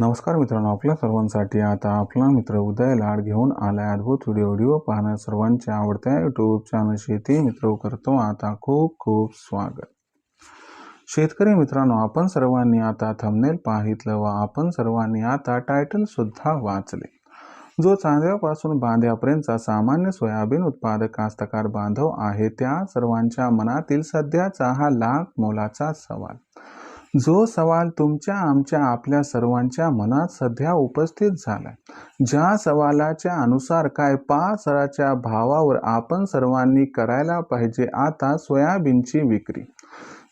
नमस्कार मित्रांनो आपल्या सर्वांसाठी आता आपला मित्र उदय लाड घेऊन आलाय अद्भुत व्हिडिओ व्हिडिओ पाहणं सर्वांच्या आवडत्या यूट्यूब चॅनल शेती मित्र करतो. आता खूप खूप स्वागत. शेतकरी मित्रांनो आपण सर्वांनी आता थंबनेल पाहितलं व आपण सर्वांनी आता टायटल सुद्धा वाचले. जो चांद्यापासून बांध्यापर्यंतचा सामान्य सोयाबीन उत्पादक कास्तकार बांधव आहे त्या सर्वांच्या मनातील सध्याचा हा लाख मोलाचा सवाल. जो सवाल तुमच्या आमच्या आपल्या सर्वांच्या मनात सध्या उपस्थित झालाय. ज्या सवालाच्या अनुसार काय पासराच्या भावावर आपण सर्वांनी करायला पाहिजे आता सोयाबीनची विक्री.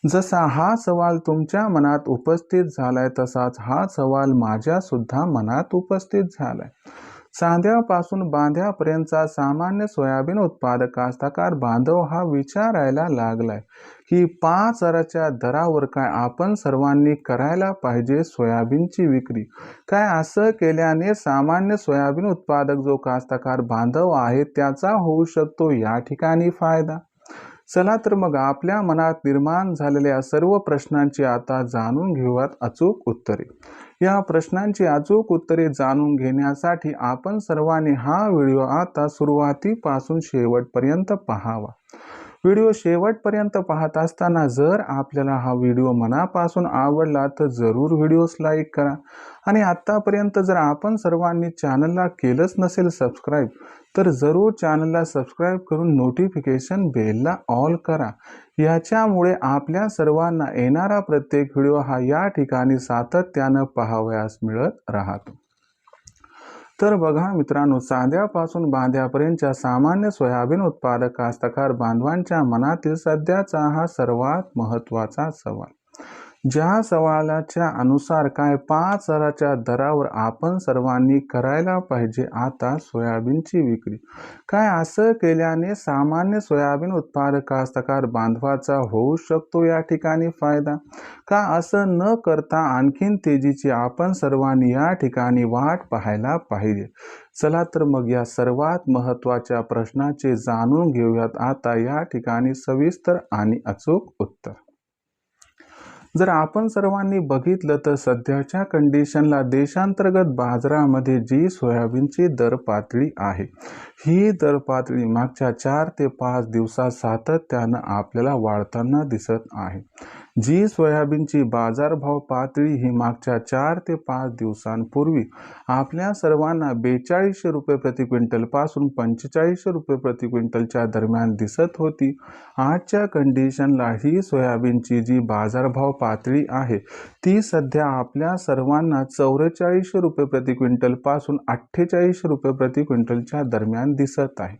जसा हा सवाल तुमच्या मनात उपस्थित झालाय तसाच हा सवाल माझ्या सुद्धा मनात उपस्थित झालाय. सांध्यापासून बांध्यापर्यंतचा सामान्य सोयाबीन उत्पादक कास्तकार बांधव हा विचारायला लागलाय की पाच हजाराच्या दरावर काय आपण सर्वांनी करायला पाहिजे सोयाबीनची विक्री? काय असं केल्याने सामान्य सोयाबीन उत्पादक जो कास्तकार बांधव आहे त्याचा होऊ शकतो या ठिकाणी फायदा? चला तर मग आपल्या मनात निर्माण झालेल्या सर्व प्रश्नांची आता जाणून घेऊयात अचूक उत्तरे. या प्रश्नांची अचूक उत्तरे जाणून घेण्यासाठी आपण सर्वांनी हा व्हिडिओ आता सुरुवातीपासून शेवटपर्यंत पाहावा. व्हिडिओ शेवटपर्यंत पाहत असताना जर आपल्याला हा व्हिडिओ मनापासून आवडला तर जरूर व्हिडिओस लाईक करा. आणि आत्तापर्यंत जर आपण सर्वांनी चॅनलला केलंच नसेल सबस्क्राईब तर जरूर चॅनलला सबस्क्राईब करून नोटिफिकेशन बेलला ऑल करा. याच्यामुळे आपल्या सर्वांना येणारा प्रत्येक व्हिडिओ हा या ठिकाणी सातत्यानं पाहावयास मिळत राहतो. तर बघा मित्रांनो साध्यापासून बांध्यापर्यंतच्या सामान्य सोयाबीन उत्पादक कास्तकार बांधवांच्या मनातील सध्याचा हा सर्वात महत्त्वाचा सवाल. ज्या सवालाच्या अनुसार काय पाच हजाराच्या दरावर आपण सर्वांनी करायला पाहिजे आता सोयाबीनची विक्री. काय असं केल्याने सामान्य सोयाबीन उत्पादक कास्तकार बांधवाचा होऊ शकतो या ठिकाणी फायदा? का असं न करता आणखीन तेजीची आपण सर्वांनी या ठिकाणी वाट पाहायला पाहिजे? चला तर मग या सर्वात महत्त्वाच्या प्रश्नाचे जाणून घेऊयात आता या ठिकाणी सविस्तर आणि अचूक उत्तर. जर आपण सर्वांनी बघितलं तर सध्याच्या कंडिशनला देशांतर्गत बाजारामध्ये जी सोयाबीनची दर पातळी आहे ही दर पातळी मागच्या चार ते पाच दिवसात सातत्यानं आपल्याला वाढताना दिसत आहे. जी सोयाबीनची बाजारभाव पातळी ही मागच्या चार ते पाच दिवसांपूर्वी आपल्या सर्वांना बेचाळीसशे रुपये प्रति क्विंटलपासून पंचेचाळीसशे रुपये प्रति क्विंटलच्या दरम्यान दिसत होती. आजच्या कंडिशनला ही सोयाबीनची जी बाजारभाव पातळी आहे ती सध्या आपल्या सर्वांना चौवेचाळीसशे रुपये प्रति क्विंटलपासून अठ्ठेचाळीसशे रुपये प्रति क्विंटलच्या दरम्यान दिसत आहे.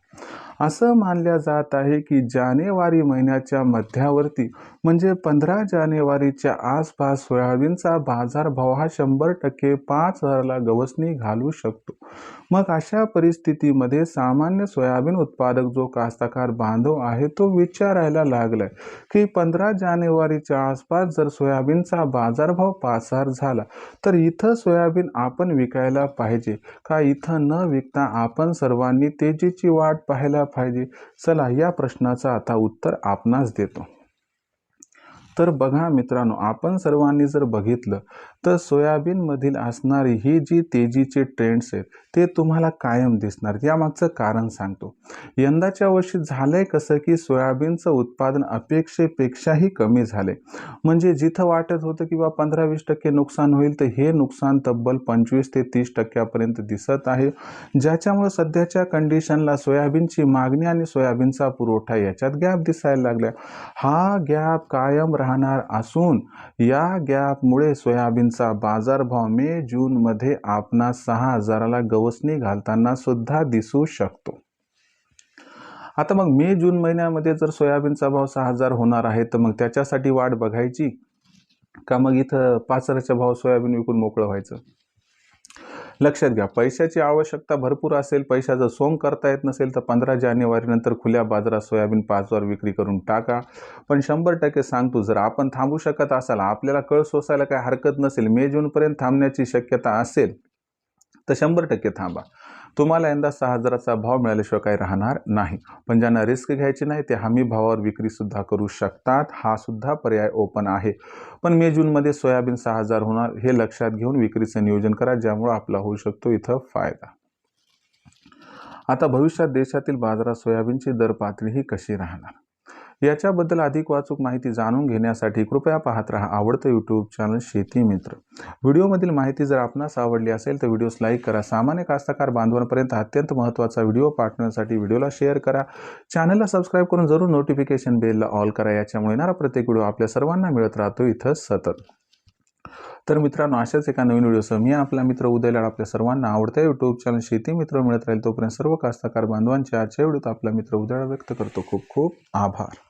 असं मानल्या जात आहे की जानेवारी महिन्याच्या मध्यावरती म्हणजे पंधरा जानेवारीच्या आसपास सोयाबीनचा बाजारभाव हा शंभर टक्के पाच हजारला गवसणी घालू शकतो. मग अशा परिस्थितीमध्ये सामान्य सोयाबीन उत्पादक जो कास्तकार बांधव आहे तो विचारायला लागलाय की पंधरा जानेवारीच्या आसपास जर सोयाबीनचा बाजारभाव पाच हजार झाला तर इथं सोयाबीन आपण विकायला पाहिजे का इथं न विकता आपण सर्वांनी तेजीची वाट पाहायला पाहिजे? चला या प्रश्नाचं आता उत्तर आपणास देतो. तर बघा मित्रांनो आपण सर्वांनी जर बघितलं तर सोयाबीनमधील असणारी ही जी तेजीचे ट्रेंड्स आहेत ते तुम्हाला कायम दिसणार. यामागचं कारण सांगतो. यंदाच्या वर्षी झालंय कसं की सोयाबीनचं उत्पादन अपेक्षेपेक्षाही कमी झाले म्हणजे जिथं वाटत होतं की बा पंधरा वीस टक्के नुकसान होईल तर हे नुकसान तब्बल पंचवीस ते तीस टक्क्यापर्यंत दिसत आहे. ज्याच्यामुळे सध्याच्या कंडिशनला सोयाबीनची मागणी आणि सोयाबीनचा पुरवठा याच्यात गॅप दिसायला लागला हा गॅप कायम राहणार असून या गॅपमुळे सोयाबीन यांचा बाजारभाव मे जूनमध्ये आपणा सहा हजाराला गवसणी घालताना सुद्धा दिसू शकतो. आता मग मे जून महिन्यामध्ये जर सोयाबीनचा भाव सहा हजार होणार आहे तर मग त्याच्यासाठी वाट बघायची? का मग इथं पाच हजाराचा भाव सोयाबीन विकून मोकळं व्हायचं? लक्षात घ्या पैशाची आवश्यकता भरपूर असेल पैशाचं सोंग करता येत नसेल तर पंधरा जानेवारीनंतर खुल्या बाजारात सोयाबीन पाचवर विक्री करून टाका. पण शंभर टक्के सांगतो जर आपण थांबू शकत असाल आपल्याला कळ सोसायला काय हरकत नसेल मे जूनपर्यंत थांबण्याची शक्यता असेल तर शंभर टक्के थांबा. तुम्हाला यंदा सहा हजाराचा भाव मिळाल्याशिवाय काही राहणार नाही. पण ज्यांना रिस्क घ्यायची नाही ते हमी भावावर विक्रीसुद्धा करू शकतात. हा सुद्धा पर्याय ओपन आहे. पण मे जूनमध्ये सोयाबीन सहा हजार होणार हे लक्षात घेऊन विक्रीचं नियोजन करा ज्यामुळे आपला होऊ शकतो इथं फायदा. आता भविष्यात देशातील बाजारात सोयाबीनची दर पातळी ही कशी राहणार? याच्याबद्दल अधिक वाचूक माहिती जाणून घेण्यासाठी कृपया पाहत राहा आवडतं यूट्यूब चॅनल शेती मित्र. व्हिडिओमधील माहिती जर आपणास आवडली असेल तर व्हिडिओस लाईक करा. सामान्य कास्तकार बांधवांपर्यंत अत्यंत महत्त्वाचा व्हिडिओ पाठवण्यासाठी व्हिडिओला शेअर करा. चॅनलला सबस्क्राईब करून जरूर नोटिफिकेशन बेलला ऑल करा. याच्यामुळे येणारा प्रत्येक व्हिडिओ आपल्या सर्वांना मिळत राहतो. इथं सतत. तर मित्रांनो अशाच एका नवीन व्हिडिओसह मी आपला मित्र उदयलाड आपल्या सर्वांना आवडत्या यूट्यूब चॅनल शेती मित्र मिळत राहील तोपर्यंत सर्व कास्तकार बांधवांच्या आजच्या व्हिडिओत आपला मित्र उदयला व्यक्त करतो. खूप खूप आभार.